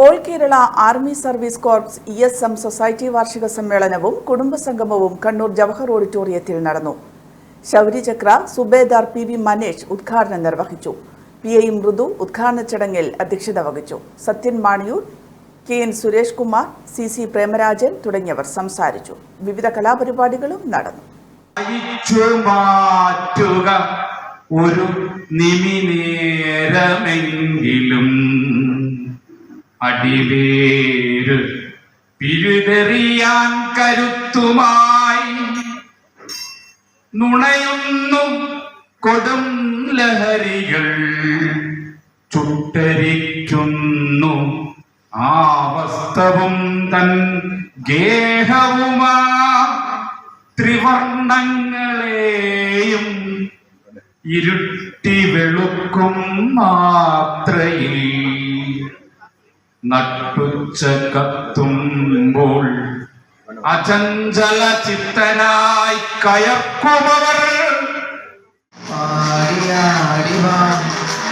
All Kerala army service corps E S M society വാർഷിക സമ്മേളനവും കുടുംബസംഗമവും കണ്ണൂർ ജവഹർ ഓഡിറ്റോറിയത്തിൽ നടന്നു. ശൗര്യചക്ര സുബേദാർ പി വി മനേഷ് ഉദ്ഘാടനം നിർവഹിച്ചു. പി ഐ മൃദു ഉദ്ഘാടന ചടങ്ങിൽ അധ്യക്ഷത വഹിച്ചു. Sathyan Maniyoor K N Suresh Kumar C C Premarajan തുടങ്ങിയവർ സംസാരിച്ചു. വിവിധ കലാപരിപാടികളും നടന്നു. ഒരു നിമിനേരമെങ്കിലും അടിവേര് പിഴുതെറിയാൻ കരുത്തുമായി. നുണയുന്നു കൊടും ലഹരികൾ ചുട്ടരിക്കുന്നു. ആവസ്തവും തൻ ഗേഹവുമാ ത്രിവർണങ്ങളെയും ഇരുട്ടി വെളുക്കും മാത്രയിൽ. നട്ടുച്ച കത്തുമ്പോൾ അചഞ്ചല ചിത്തനായി കയർക്കുമവർ ആടിയാടിവാ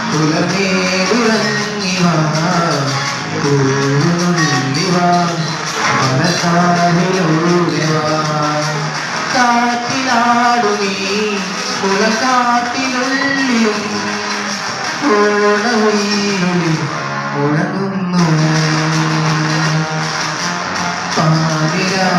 പുലർന്നേടുറങ്ങിവാ